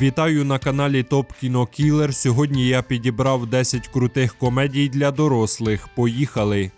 Вітаю на каналі Топ Кіно Кілер. Сьогодні я підібрав 10 крутих комедій для дорослих. Поїхали!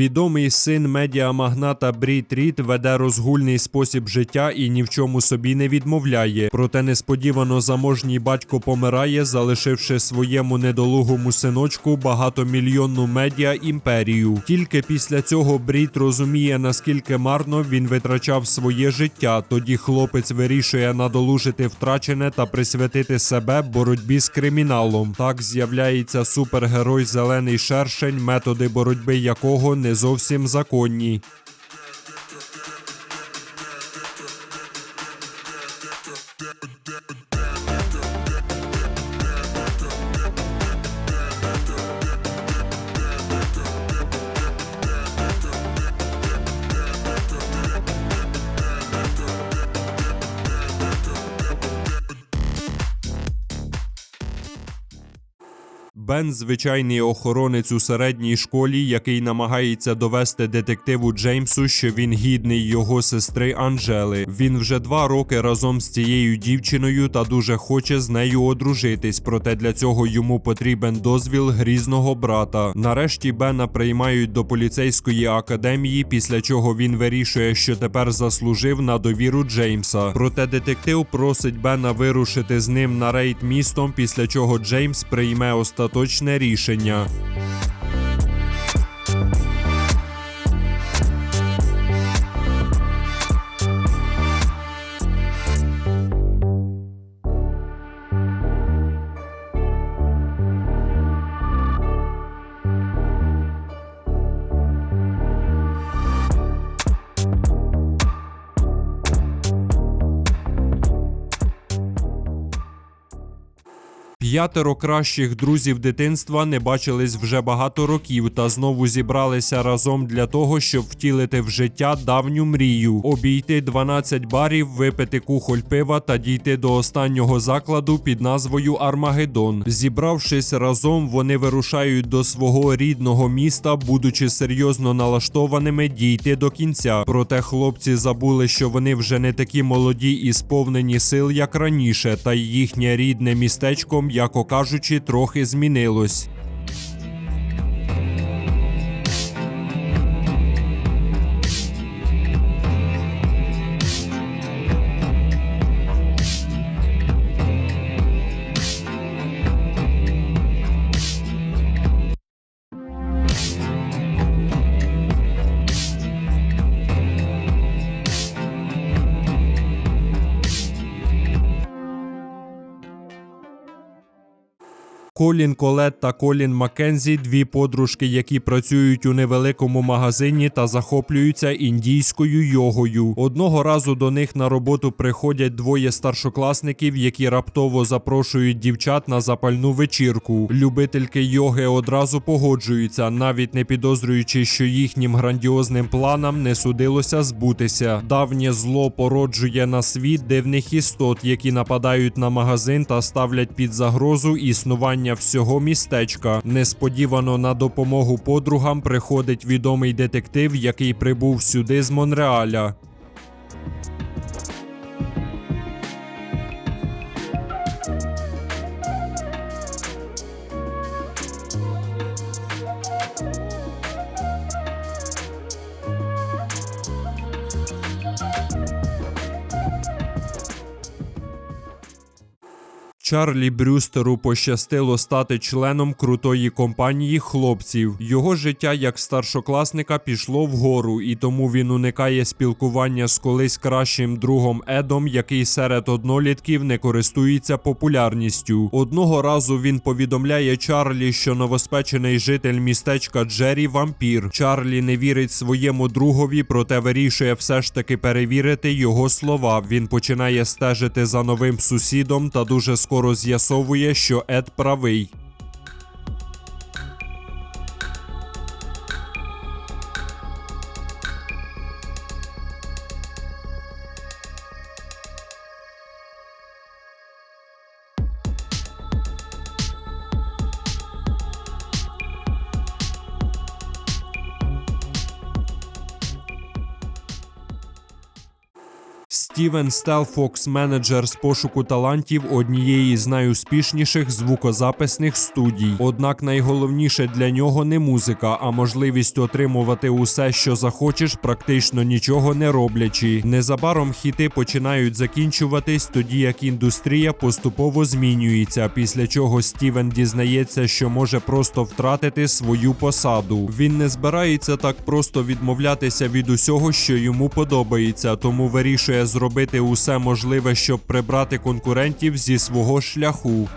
Відомий син медіамагната Брід Рід веде розгульний спосіб життя і ні в чому собі не відмовляє. Проте несподівано заможній батько помирає, залишивши своєму недолугому синочку багатомільйонну медіа імперію. Тільки після цього Брід розуміє, наскільки марно він витрачав своє життя. Тоді хлопець вирішує надолужити втрачене та присвятити себе боротьбі з криміналом. Так з'являється супергерой Зелений Шершень, методи боротьби якого не зовсім законні. Бен звичайний охоронець у середній школі, який намагається довести детективу Джеймсу, що він гідний його сестри Анжели. Він вже два роки разом з цією дівчиною та дуже хоче з нею одружитись. Проте для цього йому потрібен дозвіл грізного брата. Нарешті Бена приймають до поліцейської академії, після чого він вирішує, що тепер заслужив на довіру Джеймса. Проте детектив просить Бена вирушити з ним на рейд містом, після чого Джеймс прийме остаточне рішення. П'ятеро кращих друзів дитинства не бачились вже багато років та знову зібралися разом для того, щоб втілити в життя давню мрію, обійти 12 барів, випити кухоль пива та дійти до останнього закладу під назвою Армагеддон. Зібравшись разом, вони вирушають до свого рідного міста, будучи серйозно налаштованими дійти до кінця. Проте хлопці забули, що вони вже не такі молоді і сповнені сил, як раніше, та їхнє рідне містечко, м'яко кажучи, трохи змінилось. Колін Колет та Колін Маккензі – дві подружки, які працюють у невеликому магазині та захоплюються індійською йогою. Одного разу до них на роботу приходять двоє старшокласників, які раптово запрошують дівчат на запальну вечірку. Любительки йоги одразу погоджуються, навіть не підозрюючи, що їхнім грандіозним планам не судилося збутися. Давнє зло породжує на світ дивних істот, які нападають на магазин та ставлять під загрозу існування всього містечка. Несподівано на допомогу подругам приходить відомий детектив, який прибув сюди з Монреаля. Чарлі Брюстеру пощастило стати членом крутої компанії хлопців. Його життя як старшокласника пішло вгору, і тому він уникає спілкування з колись кращим другом Едом, який серед однолітків не користується популярністю. Одного разу він повідомляє Чарлі, що новоспечений житель містечка Джері вампір. Чарлі не вірить своєму другові, проте вирішує все ж таки перевірити його слова. Він починає стежити за новим сусідом та дуже скоро з'ясовує, що Ед правий. Стівен Стелфокс, менеджер з пошуку талантів однієї з найуспішніших звукозаписних студій. Однак найголовніше для нього не музика, а можливість отримувати усе, що захочеш, практично нічого не роблячи. Незабаром хіти починають закінчуватись, тоді як індустрія поступово змінюється. Після чого Стівен дізнається, що може просто втратити свою посаду. Він не збирається так просто відмовлятися від усього, що йому подобається, тому вирішує зробити усе можливе, щоб прибрати конкурентів зі свого шляху.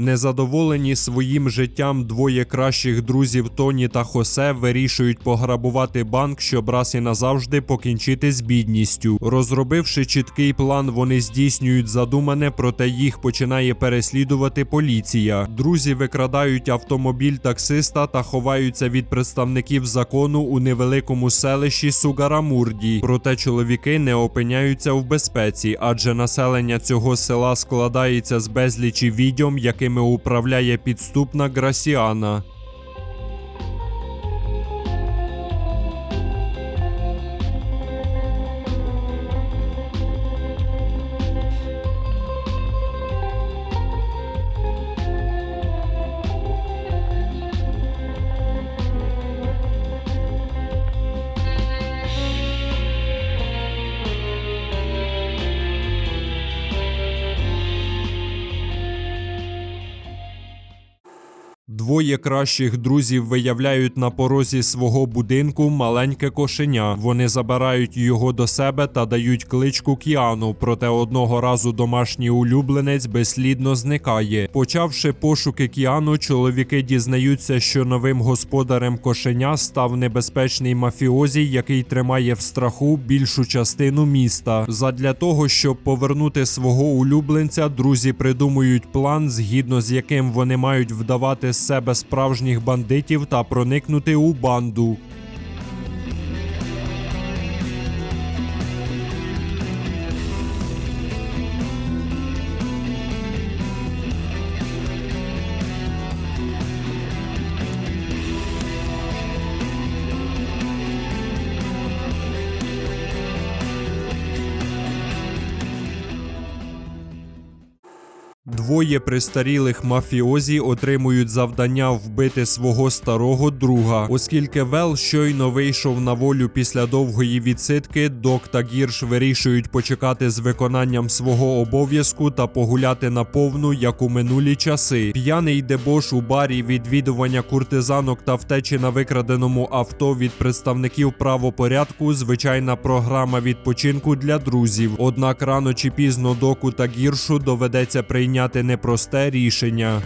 Незадоволені своїм життям двоє кращих друзів Тоні та Хосе вирішують пограбувати банк, щоб раз і назавжди покінчити з бідністю. Розробивши чіткий план, вони здійснюють задумане, проте їх починає переслідувати поліція. Друзі викрадають автомобіль таксиста та ховаються від представників закону у невеликому селищі Сугарамурді. Проте чоловіки не опиняються в безпеці, адже населення цього села складається з безлічі відьом, якими управляє підступна Грасіана. Двоє кращих друзів виявляють на порозі свого будинку маленьке кошеня. Вони забирають його до себе та дають кличку Кіану. Проте одного разу домашній улюбленець безслідно зникає. Почавши пошуки Кіану, чоловіки дізнаються, що новим господарем кошеня став небезпечний мафіозі, який тримає в страху більшу частину міста. Задля того, щоб повернути свого улюбленця, друзі придумують план, згідно з яким вони мають вдавати з себе справжніх бандитів та проникнути у банду. Двоє престарілих мафіозі отримують завдання вбити свого старого друга, оскільки Вел щойно вийшов на волю після довгої відсидки. Док та Гірш вирішують почекати з виконанням свого обов'язку та погуляти на повну, як у минулі часи. П'яний дебош у барі, відвідування куртизанок та втечі на викраденому авто від представників правопорядку. Звичайна програма відпочинку для друзів. Однак рано чи пізно доку та гіршу доведеться прийняти непросте рішення.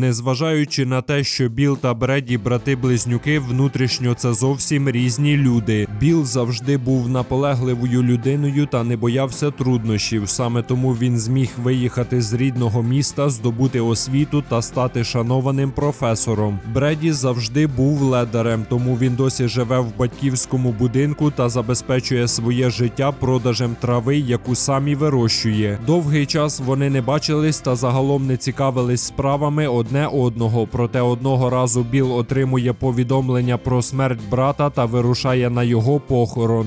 Незважаючи на те, що Біл та Бреді брати-близнюки, внутрішньо це зовсім різні люди. Біл завжди був наполегливою людиною та не боявся труднощів. Саме тому він зміг виїхати з рідного міста, здобути освіту та стати шанованим професором. Бреді завжди був ледарем, тому він досі живе в батьківському будинку та забезпечує своє життя продажем трави, яку самі вирощує. Довгий час вони не бачились та загалом не цікавились справами одне одного. Проте одного разу Біл отримує повідомлення про смерть брата та вирушає на його похорон.